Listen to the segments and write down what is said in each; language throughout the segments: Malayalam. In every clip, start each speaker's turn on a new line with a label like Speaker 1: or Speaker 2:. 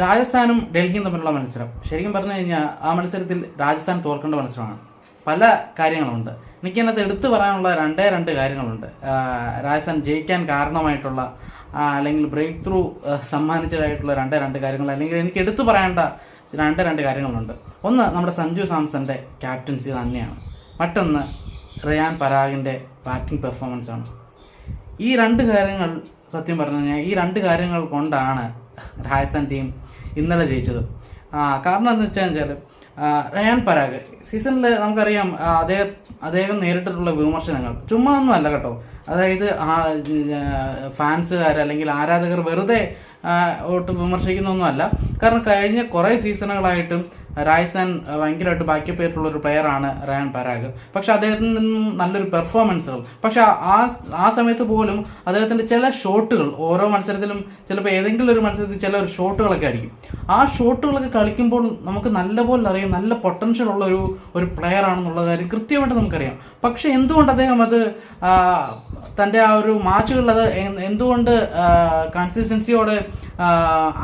Speaker 1: രാജസ്ഥാനും ഡൽഹിയും തമ്മിലുള്ള മത്സരം. ശരിക്കും പറഞ്ഞു കഴിഞ്ഞാൽ ആ മത്സരത്തിൽ രാജസ്ഥാൻ തോൽക്കേണ്ട മത്സരമാണ്. പല കാര്യങ്ങളുണ്ട്. എനിക്ക് അതിനകത്ത് എടുത്തു പറയാനുള്ള രണ്ടേ രണ്ട് കാര്യങ്ങളുണ്ട്. രാജസ്ഥാൻ ജയിക്കാൻ കാരണമായിട്ടുള്ള അല്ലെങ്കിൽ ബ്രേക്ക് ത്രൂ സമ്മാനിച്ചതായിട്ടുള്ള രണ്ടേ രണ്ട് കാര്യങ്ങൾ അല്ലെങ്കിൽ എനിക്ക് എടുത്തു പറയേണ്ട രണ്ടേ രണ്ട് കാര്യങ്ങളുണ്ട്. ഒന്ന് നമ്മുടെ സഞ്ജു സാംസന്റെ ക്യാപ്റ്റൻസി തന്നെയാണ്. മറ്റൊന്ന് റിയാൻ പരാഗിന്റെ ബാറ്റിംഗ് പെർഫോമൻസ് ആണ്. ഈ രണ്ട് കാര്യങ്ങൾ സത്യം പറഞ്ഞു കഴിഞ്ഞാൽ ഈ രണ്ട് കാര്യങ്ങൾ കൊണ്ടാണ് രാജസ്ഥാൻ ടീം ഇന്നലെ ജയിച്ചത്. കാരണം വെച്ചാൽ വെച്ചാൽ റയാൻ പരാഗ്. സീസണിൽ നമുക്കറിയാം അദ്ദേഹം അദ്ദേഹം നേരിട്ടിട്ടുള്ള വിമർശനങ്ങൾ. ചുമ്മാ ഒന്നും അല്ല കേട്ടോ. അതായത് ഫാൻസുകാർ അല്ലെങ്കിൽ ആരാധകർ വെറുതെ ഒട്ടും വിമർശിക്കുന്നൊന്നുമല്ല. കാരണം കഴിഞ്ഞ കുറേ സീസണുകളായിട്ടും രാജസ്ഥാൻ ഭയങ്കരമായിട്ട് ബാക്കിയപ്പ് ചെയ്തിട്ടുള്ള ഒരു പ്ലെയറാണ് റയാൻ പരാഗ്. പക്ഷെ അദ്ദേഹത്തിൽ നിന്നും നല്ലൊരു പെർഫോമൻസുകൾ പക്ഷെ ആ ആ സമയത്ത് പോലും അദ്ദേഹത്തിന്റെ ചില ഷോട്ടുകൾ ഓരോ മത്സരത്തിലും ചിലപ്പോൾ ഏതെങ്കിലും ഒരു മത്സരത്തിൽ ചില ഒരു ഷോട്ടുകളൊക്കെ അടിക്കും. ആ ഷോട്ടുകളൊക്കെ കളിക്കുമ്പോൾ നമുക്ക് നല്ലപോലെ അറിയാം നല്ല പൊട്ടൻഷ്യൽ ഉള്ള ഒരു ഒരു പ്ലെയർ ആണെന്നുള്ള കാര്യം കൃത്യമായിട്ട് നമുക്കറിയാം. പക്ഷെ എന്തുകൊണ്ട് അദ്ദേഹം അത് ആ, തന്റെ ആ ഒരു എ- എന്തുകൊണ്ട് കൺസിസ്റ്റൻസിയോടെ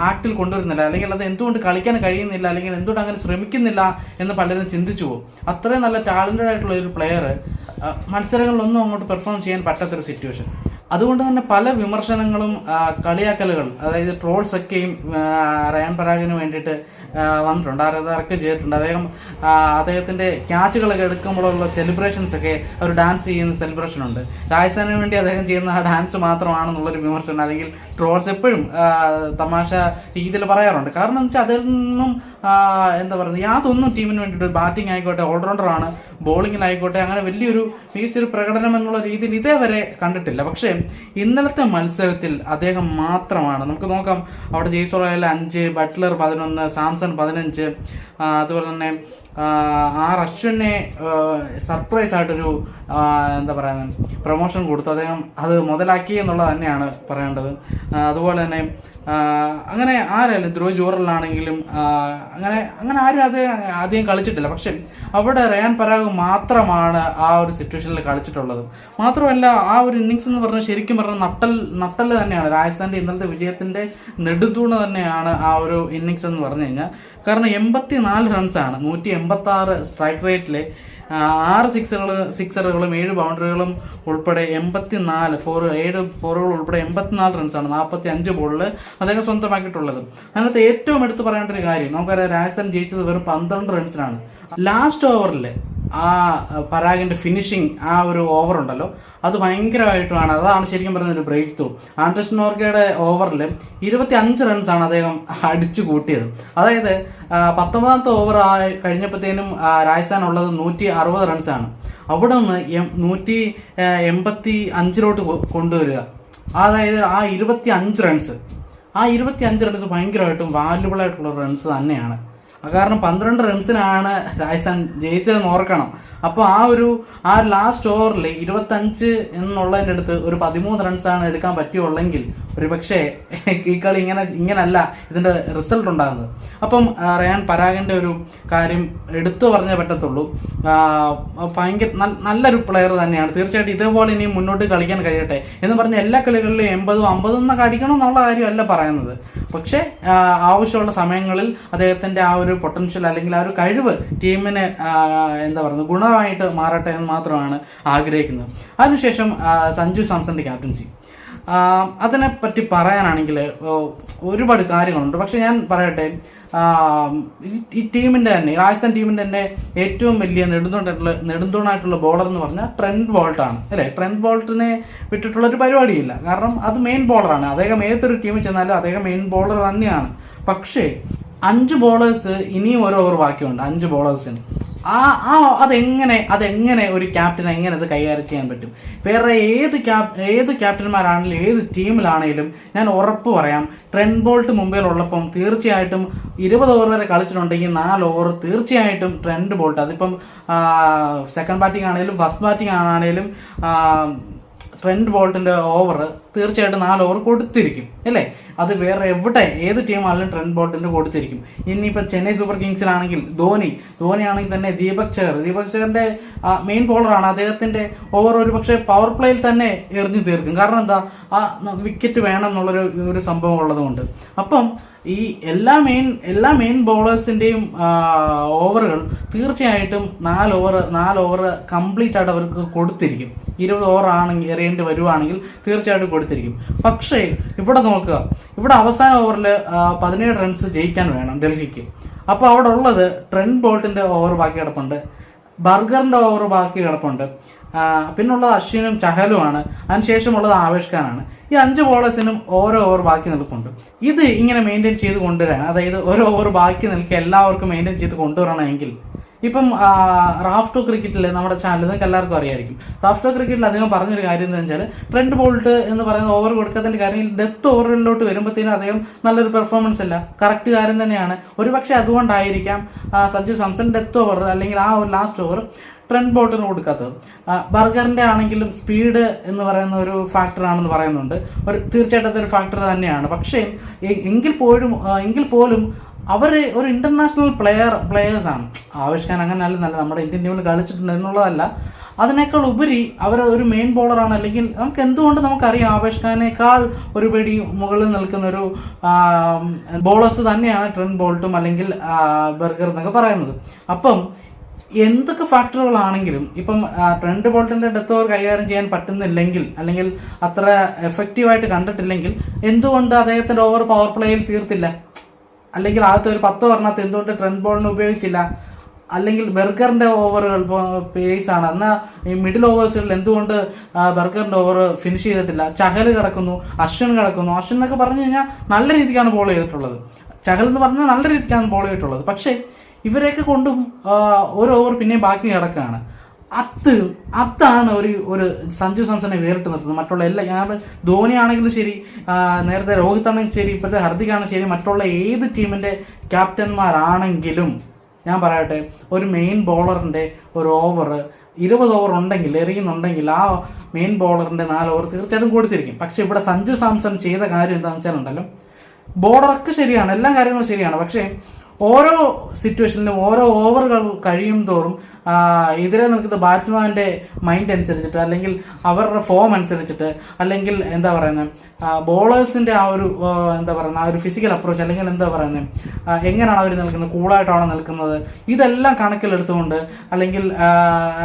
Speaker 1: ആക്ടിൽ കൊണ്ടുവരുന്നില്ല? അല്ലെങ്കിൽ അത് എന്തുകൊണ്ട് കളിക്കാൻ കഴിയുന്നില്ല? അല്ലെങ്കിൽ എന്തുകൊണ്ട് അങ്ങനെ ശ്രമിക്കുന്നില്ല എന്ന് പലരും ചിന്തിച്ചു പോകും. അത്രയും നല്ല ടാലന്റഡ് ആയിട്ടുള്ള ഒരു പ്ലെയർ മത്സരങ്ങളിലൊന്നും അങ്ങോട്ട് പെർഫോം ചെയ്യാൻ പറ്റാത്തൊരു സിറ്റുവേഷൻ അതുകൊണ്ട് തന്നെ പല വിമർശനങ്ങളും കളിയാക്കലുകൾ അതായത് ട്രോൾസ് ഒക്കെയും റയാൻ പരാഗിന് വേണ്ടിയിട്ട് വന്നിട്ടുണ്ട്. ആരാധകർക്ക് ചെയ്തിട്ടുണ്ട്. അദ്ദേഹം അദ്ദേഹത്തിന്റെ ക്യാച്ചുകളൊക്കെ എടുക്കുമ്പോഴുള്ള സെലിബ്രേഷൻസ് ഒക്കെ ഒരു ഡാൻസ് ചെയ്യുന്ന സെലിബ്രേഷൻ ഉണ്ട്. രാജസ്ഥാനിന് വേണ്ടി അദ്ദേഹം ചെയ്യുന്ന ആ ഡാൻസ് മാത്രമാണെന്നുള്ളൊരു വിമർശനം അല്ലെങ്കിൽ ട്രോൾസ് എപ്പോഴും തമാശ രീതിയിൽ പറയാറുണ്ട്. കാരണം എന്ന് വെച്ചാൽ അതിൽ നിന്നും എന്താ പറയുന്നത് യാതൊന്നും ടീമിന് വേണ്ടിയിട്ട് ബാറ്റിംഗ് ആയിക്കോട്ടെ ഓൾറൗണ്ടർ ആണ് ബോളിങ്ങിലായിക്കോട്ടെ അങ്ങനെ വലിയൊരു മികച്ചൊരു പ്രകടനം എന്നുള്ള രീതിയിൽ ഇതേവരെ കണ്ടിട്ടില്ല. പക്ഷേ ഇന്നലത്തെ മത്സരത്തിൽ അദ്ദേഹം മാത്രമാണ്. നമുക്ക് നോക്കാം. അവിടെ റോയൽ അഞ്ച് ബട്ട്ലർ പതിനൊന്ന് സാംസൺ പതിനഞ്ച്. ആ, അതുപോലെ തന്നെ ആർ അശ്വിനെ സർപ്രൈസ് ആയിട്ടൊരു എന്താ പറയുക പ്രൊമോഷൻ കൊടുത്തു. അദ്ദേഹം അത് മുതലാക്കി എന്നുള്ളത് തന്നെയാണ് പറയേണ്ടത്. അതുപോലെ തന്നെ അങ്ങനെ ആരായാലും ധ്രുവ ജോറലാണെങ്കിലും അങ്ങനെ അങ്ങനെ ആരും അത് ആദ്യം കളിച്ചിട്ടില്ല. പക്ഷെ അവിടെ റയാൻ പരാഗ് മാത്രമാണ് ആ ഒരു സിറ്റുവേഷനിൽ കളിച്ചിട്ടുള്ളത്. മാത്രമല്ല ആ ഒരു ഇന്നിങ്സ് എന്ന് പറഞ്ഞാൽ ശരിക്കും പറഞ്ഞാൽ നട്ടൽ നട്ടൽ തന്നെയാണ്. രാജസ്ഥാന്റെ ഇന്നലത്തെ വിജയത്തിന്റെ നെടുതൂണ് തന്നെയാണ് ആ ഒരു ഇന്നിങ്സ് എന്ന് പറഞ്ഞു കഴിഞ്ഞാൽ. കാരണം എൺപത്തി നാല് റൺസാണ് നൂറ്റി എൺപത്തി ആറ് സ്ട്രൈക്ക് റേറ്റിലെ ആ, ആറ് സിക്സറുകൾ സിക്സറുകളും ഏഴ് ബൗണ്ടറികളും ഉൾപ്പെടെ എൺപത്തിനാല് ഫോർ ഏഴ് ഫോറുകൾ ഉൾപ്പെടെ എൺപത്തിനാല് റൺസാണ് നാൽപ്പത്തി അഞ്ച് ബോളിൽ അദ്ദേഹം സ്വന്തമാക്കിയിട്ടുള്ളത്. അതിനകത്ത് ഏറ്റവും എടുത്തു പറയേണ്ട ഒരു കാര്യം നമുക്കറിയാം രാജസ്ഥാൻ ജയിച്ചത് വെറും പന്ത്രണ്ട് റൺസിനാണ് ലാസ്റ്റ് ഓവറിൽ ആ പരാഗിന്റെ ഫിനിഷിങ് ആ ഒരു ഓവർ ഉണ്ടല്ലോ. അത് ഭയങ്കരമായിട്ടുമാണ്. അതാണ് ശരിക്കും പറയുന്ന ഒരു ബ്രേക്ക് ത്രൂ ആൻഡ്രസ് നോർക്കയുടെ ഓവറിൽ ഇരുപത്തി അഞ്ച് റൺസാണ് അദ്ദേഹം അടിച്ചു കൂട്ടിയത്. അതായത് പത്തൊമ്പതാമത്തെ ഓവർ കഴിഞ്ഞപ്പോഴത്തേനും രാജസ്ഥാൻ ഉള്ളത് നൂറ്റി അറുപത് റൺസാണ് അവിടെ നിന്ന് നൂറ്റി എൺപത്തി അഞ്ചിലോട്ട് കൊണ്ടുവരിക. അതായത് ആ ഇരുപത്തി അഞ്ച് റൺസ് ആ ഇരുപത്തി അഞ്ച് റൺസ് ഭയങ്കരമായിട്ടും വാല്യുബിൾ ആയിട്ടുള്ള റൺസ് തന്നെയാണ്. കാരണം പന്ത്രണ്ട് റൺസിനാണ് രാജസ്ഥാൻ ജയിച്ചതെന്ന് ഓർക്കണം. അപ്പോൾ ആ ഒരു ആ ലാസ്റ്റ് ഓവറിൽ ഇരുപത്തഞ്ച് എന്നുള്ളതിന്റെ അടുത്ത് ഒരു പതിമൂന്ന് റൺസാണ് എടുക്കാൻ പറ്റുള്ളെങ്കിൽ ഒരു പക്ഷേ ഈ കളി ഇങ്ങനെ ഇങ്ങനല്ല ഇതിന്റെ റിസൾട്ട് ഉണ്ടാകുന്നത്. അപ്പം റയാൻ പരാഗന്റെ ഒരു കാര്യം എടുത്തു പറഞ്ഞേ പറ്റത്തുള്ളൂ. ഭയങ്കര നല്ലൊരു പ്ലെയർ തന്നെയാണ്. തീർച്ചയായിട്ടും ഇതേപോലെ ഇനി മുന്നോട്ട് കളിക്കാൻ കഴിയട്ടെ എന്ന് പറഞ്ഞ എല്ലാ കളികളിലും എൺപതും അമ്പതും എന്നൊക്കെ അടിക്കണം എന്നുള്ള കാര്യമല്ല പറയുന്നത്. പക്ഷേ ആവശ്യമുള്ള സമയങ്ങളിൽ അദ്ദേഹത്തിന്റെ ആ ഒരു പൊട്ടൻഷ്യൽ അല്ലെങ്കിൽ ആ ഒരു കഴിവ് ടീമിന് എന്താ പറയുന്നത് ഗുണമായിട്ട് മാറട്ടെ എന്ന് മാത്രമാണ് ആഗ്രഹിക്കുന്നത്. അതിനുശേഷം സഞ്ജു സാംസന്റെ ക്യാപ്റ്റൻസി. അതിനെപ്പറ്റി പറയാനാണെങ്കിൽ ഒരുപാട് കാര്യങ്ങളുണ്ട്. പക്ഷെ ഞാൻ പറയട്ടെ ഈ- ടീമിന്റെ തന്നെ രാജസ്ഥാൻ ടീമിന്റെ തന്നെ ഏറ്റവും വലിയ നെടുന്തൂണായിട്ടുള്ള നെടുന്തൂണായിട്ടുള്ള ബോളർ എന്ന് പറഞ്ഞാൽ ട്രെൻഡ് ബോൾട്ടാണ് അല്ലേ? ട്രെൻഡ് ബോൾട്ടിനെ വിട്ടിട്ടുള്ള ഒരു പരിപാടിയില്ല. കാരണം അത് മെയിൻ ബോളറാണ് അദ്ദേഹം ഏതൊരു ടീമിൽ ചെന്നാലും അദ്ദേഹം മെയിൻ ബോളർ തന്നെയാണ്. പക്ഷേ അഞ്ച് ബോളേഴ്സ് ഇനിയും ഓരോ ഓവർ ബാക്കിയുണ്ട്. അഞ്ച് ബോളേഴ്സിന് ആ ആ അതെങ്ങനെ അതെങ്ങനെ ഒരു ക്യാപ്റ്റൻ എങ്ങനെ അത് കൈകാര്യം ചെയ്യാൻ പറ്റും? വേറെ ഏത് ക്യാപ് ഏത് ക്യാപ്റ്റന്മാരാണെങ്കിലും ഏത് ടീമിലാണെങ്കിലും ഞാൻ ഉറപ്പ് പറയാം ട്രെൻഡ് ബോൾട്ട് മുമ്പിലുള്ളപ്പം തീർച്ചയായിട്ടും ഇരുപത് ഓവർ വരെ കളിച്ചിട്ടുണ്ടെങ്കിൽ നാല് ഓവർ തീർച്ചയായിട്ടും ട്രെൻഡ് ബോൾട്ട് അതിപ്പം സെക്കൻഡ് ബാറ്റിംഗ് ആണെങ്കിലും ഫസ്റ്റ് ബാറ്റിംഗ് ആണെങ്കിലും ട്രെൻഡ് ബോൾട്ടിന്റെ ഓവർ തീർച്ചയായിട്ടും നാല് ഓവർ കൊടുത്തിരിക്കും അല്ലേ? അത് വേറെ എവിടെ ഏത് ടീമാണെങ്കിലും ട്രെൻഡ് ബോൾട്ടിന്റെ കൊടുത്തിരിക്കും. ഇനിയിപ്പോൾ ചെന്നൈ സൂപ്പർ കിങ്സിലാണെങ്കിൽ ധോനി ധോനി ആണെങ്കിൽ തന്നെ ദീപക് ചെഹർ. ദീപക് ചെഹറിന്റെ മെയിൻ ബോളറാണ് അദ്ദേഹത്തിന്റെ ഓവർ ഒരു പക്ഷേ പവർ പ്ലേയിൽ തന്നെ എറിഞ്ഞു തീർക്കും. കാരണം എന്താ? ആ വിക്കറ്റ് വേണം എന്നുള്ളൊരു ഒരു സംഭവം ഉള്ളതുകൊണ്ട്. അപ്പം ഈ എല്ലാ മെയിൻ എല്ലാ മെയിൻ ബോളേഴ്സിന്റെയും ഓവറുകൾ തീർച്ചയായിട്ടും നാല് ഓവർ നാല് ഓവർ കംപ്ലീറ്റ് ആയിട്ട് അവർക്ക് കൊടുത്തിരിക്കും. ഇരുപത് ഓവർ ആണെങ്കിൽ എറിയേണ്ടി വരുവാണെങ്കിൽ തീർച്ചയായിട്ടും കൊടുത്തിരിക്കും. പക്ഷേ ഇവിടെ നോക്കുക. ഇവിടെ അവസാന ഓവറിൽ പതിനേഴ് റൺസ് ജയിക്കാൻ വേണം ഡൽഹിക്ക്. അപ്പോൾ അവിടെ ഉള്ളത് ട്രെൻഡ് ബോൾട്ടിന്റെ ഓവർ ബാക്കി കിടപ്പുണ്ട്. ബർഗറിന്റെ ഓവർ ബാക്കി കിടപ്പുണ്ട്. പിന്നുള്ളത് അശ്വിനും ചഹലുമാണ് അതിനുശേഷമുള്ളത് ആവേഷ് ഖാനാണ്. ഈ അഞ്ച് ബോളേഴ്സിനും ഓരോ ഓവർ ബാക്കി നിൽപ്പുണ്ട്. ഇത് ഇങ്ങനെ മെയിന്റെയിൻ ചെയ്ത് കൊണ്ടുവരാൻ അതായത് ഓരോ ഓവർ ബാക്കി നിൽക്കുക എല്ലാവർക്കും മെയിന്റെയിൻ ചെയ്ത് കൊണ്ടുവരണമെങ്കിൽ ഇപ്പം റാഫ്റ്റോ ക്രിക്കറ്റിൽ നമ്മുടെ ചാനലിൽ നിങ്ങൾക്ക് എല്ലാവർക്കും അറിയായിരിക്കും. റാഫ്റ്റോ ക്രിക്കറ്റിൽ അദ്ദേഹം പറഞ്ഞൊരു കാര്യം എന്ന് വെച്ചാൽ ട്രെൻഡ് ബോൾട്ട് എന്ന് പറയുന്ന ഓവർ കൊടുക്കാത്തതിന്റെ കാര്യം ഡെത്ത് ഓവറുകളിലോട്ട് വരുമ്പോഴത്തേനും അദ്ദേഹം നല്ലൊരു പെർഫോമൻസ് അല്ല. കറക്റ്റ് കാര്യം തന്നെയാണ്. ഒരുപക്ഷെ അതുകൊണ്ടായിരിക്കാം സജ്ജു സാംസൺ ഡെത്ത് ഓവർ അല്ലെങ്കിൽ ആ ഒരു ലാസ്റ്റ് ഓവർ ട്രെൻഡ് ബോൾട്ടിന് കൊടുക്കാത്തത്. ബർഗറിന്റെ ആണെങ്കിലും സ്പീഡ് എന്ന് പറയുന്ന ഒരു ഫാക്ടറാണെന്ന് പറയുന്നുണ്ട്. ഒരു തീർച്ചയായിട്ടും അതൊരു ഫാക്ടർ തന്നെയാണ്. പക്ഷേ എങ്കിൽ പോലും എങ്കിൽ പോലും അവർ ഒരു ഇന്റർനാഷണൽ പ്ലെയർ പ്ലെയേഴ്സാണ് ആവിഷ്കാൻ അങ്ങനെ അല്ല നല്ല നമ്മുടെ ഇന്ത്യൻ ടീമിൽ കളിച്ചിട്ടുണ്ട് എന്നുള്ളതല്ല. അതിനേക്കാൾ ഉപരി അവർ ഒരു മെയിൻ ബോളറാണ് അല്ലെങ്കിൽ നമുക്ക് എന്തുകൊണ്ട് നമുക്കറിയാം ആവേശ് ഖാനേക്കാൾ ഒരു പടി മുകളിൽ നിൽക്കുന്ന ഒരു ബോളേഴ്സ് തന്നെയാണ് ട്രെൻ ബോൾട്ടും അല്ലെങ്കിൽ ബർഗർ എന്നൊക്കെ പറയുന്നത്. അപ്പം എന്തൊക്കെ ഫാക്ടറുകളാണെങ്കിലും ഇപ്പം ട്രെൻഡ് ബോൾട്ടിന്റെ ഡെത്ത് ഓവർ കൈകാര്യം ചെയ്യാൻ പറ്റുന്നില്ലെങ്കിൽ അല്ലെങ്കിൽ അത്ര എഫക്റ്റീവായിട്ട് കണ്ടിട്ടില്ലെങ്കിൽ എന്തുകൊണ്ട് അദ്ദേഹത്തിന്റെ ഓവർ പവർ പ്ലേയിൽ തീർത്തില്ല? അല്ലെങ്കിൽ ആദ്യത്തെ ഒരു പത്ത് ഓവറിനകത്ത് എന്തുകൊണ്ട് ട്രെൻഡ് ബോളിനെ ഉപയോഗിച്ചില്ല? അല്ലെങ്കിൽ ബർഗറിന്റെ ഓവറുകൾ പേസ് ആണ്. എന്നാൽ ഈ മിഡിൽ ഓവേഴ്സുകളിൽ എന്തുകൊണ്ട് ആ, ബർഗറിന്റെ ഓവർ ഫിനിഷ് ചെയ്തിട്ടില്ല? ചഹൽ കിടക്കുന്നു അശ്വിൻ കിടക്കുന്നു. അശ്വിൻ എന്നൊക്കെ പറഞ്ഞു കഴിഞ്ഞാൽ നല്ല രീതിക്കാണ് ബോൾ ചെയ്തിട്ടുള്ളത്. ചഹൽ എന്ന് പറഞ്ഞാൽ നല്ല രീതിക്കാണ് ബോൾ ചെയ്തിട്ടുള്ളത്. പക്ഷേ ഇവരെയൊക്കെ കൊണ്ടും ഒരു ഓവർ പിന്നെയും ബാക്കി കിടക്കുകയാണ്. അത് അതാണ് ഒരു ഒരു സഞ്ജു സാംസനെ വേറിട്ട് നിർത്തുന്നത്. മറ്റുള്ള എല്ലാ ഞാൻ ധോനി ആണെങ്കിലും ശരി നേരത്തെ രോഹിത് ആണെങ്കിലും ശരി ഇപ്പോഴത്തെ ഹർദിക് ആണെങ്കിലും ശരി മറ്റുള്ള ഏത് ടീമിന്റെ ക്യാപ്റ്റന്മാരാണെങ്കിലും ഞാൻ പറയട്ടെ ഒരു മെയിൻ ബോളറിന്റെ ഒരു ഓവർ ഇരുപത് ഓവർ ഉണ്ടെങ്കിൽ എറിയുന്നുണ്ടെങ്കിൽ ആ മെയിൻ ബോളറിന്റെ നാല് ഓവർ തീർച്ചയായിട്ടും കൊടുത്തിരിക്കും. പക്ഷേ ഇവിടെ സഞ്ജു സാംസൺ ചെയ്ത കാര്യം എന്താണെന്ന് വെച്ചാൽ ഉണ്ടല്ലോ ബോർഡറൊക്കെ ശരിയാണ് എല്ലാ കാര്യങ്ങളും ശരിയാണ്. പക്ഷേ ഓരോ സിറ്റുവേഷനിലും ഓരോ ഓവറുകൾ കഴിയും തോറും എതിരെ നിൽക്കുന്ന ബാറ്റ്സ്മാന്റെ മൈൻഡ് അനുസരിച്ചിട്ട് അല്ലെങ്കിൽ അവരുടെ ഫോം അനുസരിച്ചിട്ട് അല്ലെങ്കിൽ എന്താ പറയുന്നത് ബോളേഴ്സിന്റെ ആ ഒരു എന്താ പറയുന്നത് ആ ഒരു ഫിസിക്കൽ അപ്രോച്ച് അല്ലെങ്കിൽ എന്താ പറയുന്നത് എങ്ങനെയാണ് അവർ നിൽക്കുന്നത് കൂളായിട്ടാണോ നിൽക്കുന്നത് ഇതെല്ലാം കണക്കിലെടുത്തുകൊണ്ട് അല്ലെങ്കിൽ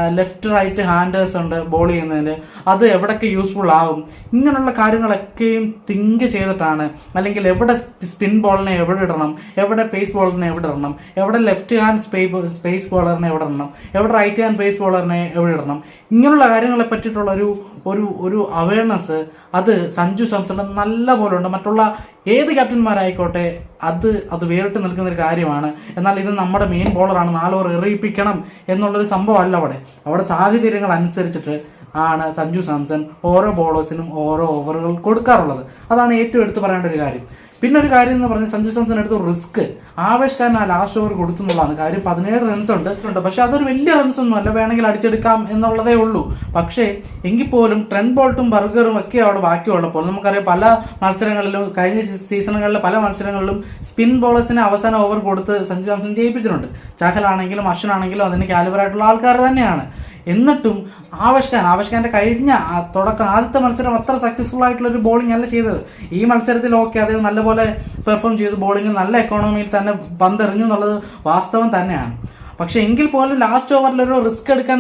Speaker 1: ലെഫ്റ്റ് റൈറ്റ് ഹാൻഡേഴ്സ് ഉണ്ട് ബോൾ ചെയ്യുന്നതിന് അത് എവിടൊക്കെ യൂസ്ഫുൾ ആകും ഇങ്ങനെയുള്ള കാര്യങ്ങളൊക്കെയും തിങ്ക് ചെയ്തിട്ടാണ് അല്ലെങ്കിൽ എവിടെ സ്പിൻ ബോളിനെ എവിടെ ഇടണം എവിടെ പേസ് ബോളറിനെ എവിടെ ഇടണം? എവിടെ ലെഫ്റ്റ് ഹാൻഡ് സ്പേസ് ബോളറിനെ എവിടെ ഇടണം? എവിടെ റൈറ്റ് ഹാൻഡ് പേസ് ബോളറിനെ എവിടെ ഇടണം? ഇങ്ങനെയുള്ള കാര്യങ്ങളെ പറ്റിയിട്ടുള്ള ഒരു ഒരു ഒരു അവയർനെസ് അത് സഞ്ജു സാംസണിന് നല്ല പോലെ ഉണ്ട്. മറ്റുള്ള ഏത് ക്യാപ്റ്റന്മാരായിക്കോട്ടെ അത് അത് വേറിട്ട് നിൽക്കുന്ന ഒരു കാര്യമാണ്. എന്നാൽ ഇത് നമ്മുടെ മെയിൻ ബോളറാണ് നാല് എറിയിപ്പിക്കണം എന്നുള്ളൊരു സംഭവം അല്ല അവിടെ. അവിടെ സാഹചര്യങ്ങൾ അനുസരിച്ചിട്ട് ആണ് സഞ്ജു സാംസൺ ഓരോ ബോളേഴ്സിനും ഓരോ ഓവറുകൾ കൊടുക്കാറുള്ളത്. അതാണ് ഏറ്റവും എടുത്തു പറയേണ്ട ഒരു കാര്യം. പിന്നെ ഒരു കാര്യം എന്ന് പറഞ്ഞാൽ സഞ്ജു സാംസൺ എടുത്ത റിസ്ക്. ആവേശക്കാരൻ ആ ലാസ്റ്റ് ഓവർ കൊടുത്തു കാര്യം. പതിനേഴ് റൺസ് ഉണ്ട് ഉണ്ട്. പക്ഷെ അതൊരു വലിയ റൺസ് ഒന്നും അല്ല. വേണമെങ്കിൽ അടിച്ചെടുക്കാം എന്നുള്ളതേ ഉള്ളൂ. പക്ഷേ എങ്കിൽ പോലും ട്രെൻ ബോൾട്ടും ബർഗറും ഒക്കെ അവിടെ ബാക്കിയുള്ളപ്പോൾ നമുക്കറിയാം പല മത്സരങ്ങളിലും കഴിഞ്ഞ സീസണുകളിലെ പല മത്സരങ്ങളിലും സ്പിൻ ബോളേഴ്സിന് അവസാന ഓവർ കൊടുത്ത് സഞ്ജു സാംസൺ ജയിപ്പിച്ചിട്ടുണ്ട്. ചഹലാണെങ്കിലും അശ്വനാണെങ്കിലും അതിന് കാലിബറായിട്ടുള്ള ആൾക്കാർ തന്നെയാണ്. എന്നിട്ടും ആവേശ് ഖാൻ ആവേശ് ഖാന്റെ കഴിഞ്ഞ തുടക്കം ആദ്യത്തെ മത്സരം അത്ര സക്സസ്ഫുൾ ആയിട്ടുള്ള ഒരു ബോളിംഗ് അല്ല ചെയ്തത്. ഈ മത്സരത്തിൽ ഓക്കെ അദ്ദേഹം നല്ലപോലെ പെർഫോം ചെയ്തു ബോളിങ്ങിൽ നല്ല എക്കോണമിയിൽ തന്നെ പന്തെറിഞ്ഞു എന്നുള്ളത് വാസ്തവം തന്നെയാണ്. പക്ഷേ എങ്കിൽ പോലും ലാസ്റ്റ് ഓവറിൽ ഒരു റിസ്ക് എടുക്കാൻ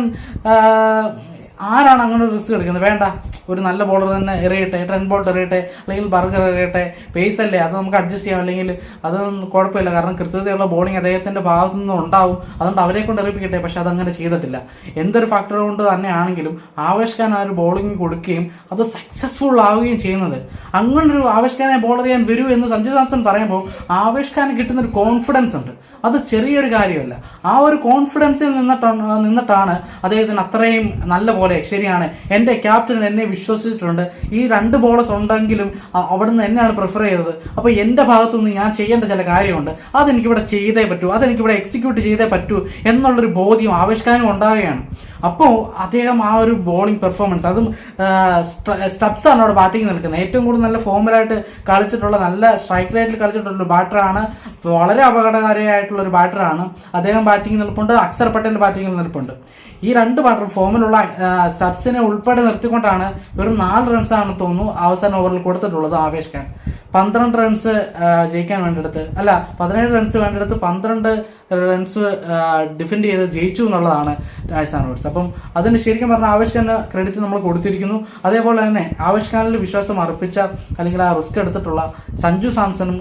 Speaker 1: ആരാണ് അങ്ങനെ ഒരു റിസ്ക് എടുക്കുന്നത്? വേണ്ട. ഒരു നല്ല ബോളർ തന്നെ എറിയട്ടെ ട്രെൻ ബോൾട്ട് എറിയട്ടെ അല്ലെങ്കിൽ ബർഗർ എറിയട്ടെ പേസ് അല്ലേ? അത് നമുക്ക് അഡ്ജസ്റ്റ് ചെയ്യാം. അല്ലെങ്കിൽ അത് കുഴപ്പമില്ല. കാരണം കൃത്യതയുള്ള ബോളിംഗ് അദ്ദേഹത്തിന്റെ ഭാഗത്തു നിന്ന് ഉണ്ടാവും. അതുകൊണ്ട് അവരെ കൊണ്ട് എറിയിപ്പിക്കട്ടെ. പക്ഷെ അതങ്ങനെ ചെയ്തിട്ടില്ല. എന്തൊരു ഫാക്ടർ കൊണ്ട് തന്നെയാണെങ്കിലും ആവേശ് ആ ഒരു ബോളിംഗ് കൊടുക്കുകയും അത് സക്സസ്ഫുൾ ആവുകയും ചെയ്യുന്നത്. അങ്ങനൊരു ആവേശ് ഖാനെ ബോൾ ചെയ്യാൻ വരൂ എന്ന് സഞ്ജു സാംസൺ പറയുമ്പോൾ ആവേശ് കിട്ടുന്ന ഒരു കോൺഫിഡൻസ് ഉണ്ട്. അത് ചെറിയൊരു കാര്യമല്ല. ആ ഒരു കോൺഫിഡൻസിൽ നിന്നിട്ടാണ് നിന്നിട്ടാണ് അദ്ദേഹത്തിന് അത്രയും നല്ല പോലെ ശരിയാണ്. എന്റെ ക്യാപ്റ്റൻ എന്നെ വിശ്വസിച്ചിട്ടുണ്ട്. ഈ രണ്ട് ബോളേഴ്സ് ഉണ്ടെങ്കിലും അവിടുന്ന് എന്നെയാണ് പ്രിഫർ ചെയ്തത്. അപ്പോൾ എന്റെ ഭാഗത്തുനിന്ന് ഞാൻ ചെയ്യേണ്ട ചില കാര്യമുണ്ട്. അതെനിക്കിവിടെ ചെയ്തേ പറ്റൂ. അതെനിക്കിവിടെ എക്സിക്യൂട്ട് ചെയ്തേ പറ്റൂ എന്നുള്ളൊരു ബോധ്യം ആവിഷ്കാരം ഉണ്ടാവുകയാണ്. അപ്പോൾ അദ്ദേഹം ആ ഒരു ബോളിംഗ് പെർഫോമൻസ് അതും സ്റ്റബ്സ് ആണ് അവിടെ ബാറ്റിംഗ് നിൽക്കുന്നത്. ഏറ്റവും കൂടുതൽ നല്ല ഫോമിലായിട്ട് കളിച്ചിട്ടുള്ള നല്ല സ്ട്രൈക്ക് റേറ്റിൽ കളിച്ചിട്ടുള്ള ഒരു ബാറ്ററാണ് വളരെ അപകടകാരിയായിട്ടുള്ള ഒരു ബാറ്ററാണ് അദ്ദേഹം ബാറ്റിംഗ് നിൽപ്പുണ്ട്. അക്സർ പട്ടേൽ ബാറ്റിംഗിൽ നിൽപ്പുണ്ട്. ഈ രണ്ട് ബാറ്റർ ഫോമിലുള്ള സ്റ്റബ്സിനെ ഉൾപ്പെടെ നിർത്തിക്കൊണ്ടാണ് വെറും നാല് റൺസ് ആണ് തോന്നുന്നു അവസാന ഓവറിൽ കൊടുത്തിട്ടുള്ളത് ആവേശ് ഖാൻ. പന്ത്രണ്ട് റൺസ് ജയിക്കാൻ വേണ്ടിയെടുത്ത് അല്ല പതിനേഴ് റൺസ് വേണ്ടിയെടുത്ത് പന്ത്രണ്ട് റൺസ് ഡിഫെൻഡ് ചെയ്ത് ജയിച്ചു എന്നുള്ളതാണ് രാജസ്ഥാൻ റോയൽസ് അപ്പം അതിന് ശരിക്കും പറഞ്ഞാൽ ആവേശ് ഖാന് ക്രെഡിറ്റ് നമ്മൾ കൊടുത്തിരിക്കുന്നു. അതേപോലെ തന്നെ ആവേശ് ഖാനിൽ വിശ്വാസം അർപ്പിച്ച അല്ലെങ്കിൽ ആ റിസ്ക് എടുത്തിട്ടുള്ള സഞ്ജു സാംസണും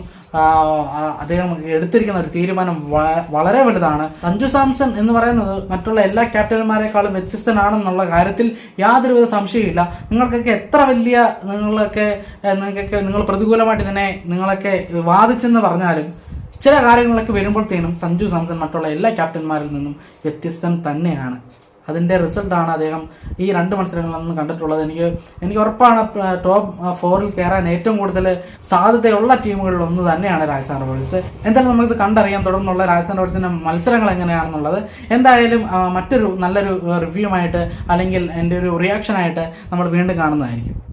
Speaker 1: അദ്ദേഹം എടുത്തിരിക്കുന്ന ഒരു തീരുമാനം വളരെ വലുതാണ്. സഞ്ജു സാംസൺ എന്ന് പറയുന്നത് മറ്റുള്ള എല്ലാ ക്യാപ്റ്റന്മാരെക്കാളും വ്യത്യസ്തനാണെന്നുള്ള കാര്യത്തിൽ യാതൊരുവിധ സംശയമില്ല നിങ്ങൾക്കൊക്കെ എത്ര വലിയ നിങ്ങളൊക്കെ നിങ്ങൾക്കൊക്കെ നിങ്ങൾ പ്രതികൂലമായിട്ട് ഇതിനെ നിങ്ങളൊക്കെ വാദിച്ചെന്ന് പറഞ്ഞാലും ചില കാര്യങ്ങളൊക്കെ വരുമ്പോഴത്തേനും സഞ്ജു സാംസൺ മറ്റുള്ള എല്ലാ ക്യാപ്റ്റന്മാരിൽ നിന്നും വ്യത്യസ്തൻ തന്നെയാണ്. അതിന്റെ റിസൾട്ടാണ് അദ്ദേഹം ഈ രണ്ട് മത്സരങ്ങളിൽ നിന്ന് കണ്ടിട്ടുള്ളത്. എനിക്ക് എനിക്ക് ഉറപ്പാണ് ടോപ്പ് ഫോറിൽ കയറാൻ ഏറ്റവും കൂടുതൽ സാധ്യതയുള്ള ടീമുകളിൽ ഒന്ന് തന്നെയാണ് രാജസ്ഥാൻ റോയൽസ്. എന്തായാലും നമുക്കിത് കണ്ടറിയാം. തുടർന്നുള്ള രാജസ്ഥാൻ റോയൽസിന്റെ മത്സരങ്ങൾ എങ്ങനെയാണെന്നുള്ളത്. എന്തായാലും മറ്റൊരു നല്ലൊരു റിവ്യൂ ആയിട്ട് അല്ലെങ്കിൽ എന്റെ ഒരു റിയാക്ഷൻ ആയിട്ട് നമ്മൾ വീണ്ടും കാണുന്നതായിരിക്കും.